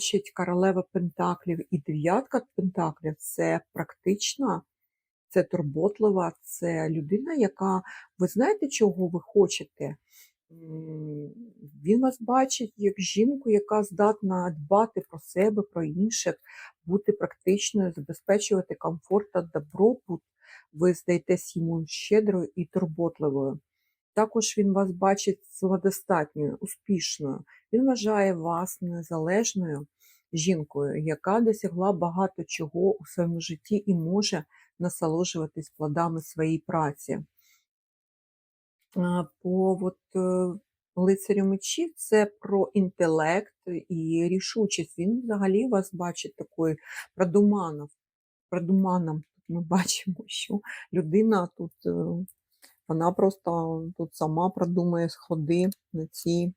Значить, королева пентаклів і дев'ятка пентаклів це практична, це турботлива, це людина, яка, ви знаєте, чого ви хочете? Він вас бачить як жінку, яка здатна дбати про себе, про інших, бути практичною, забезпечувати комфорт та добробут. Ви здаєтесь йому щедрою і турботливою. Також він вас бачить самодостатньою, успішною. Він вважає вас незалежною жінкою, яка досягла багато чого у своєму житті і може насолоджуватись плодами своєї праці. По от, е, лицарю мечів це про інтелект і рішучість. Він взагалі вас бачить такою продуманом. Ми бачимо, що людина тут, е, вона просто тут сама продумує сходи на ці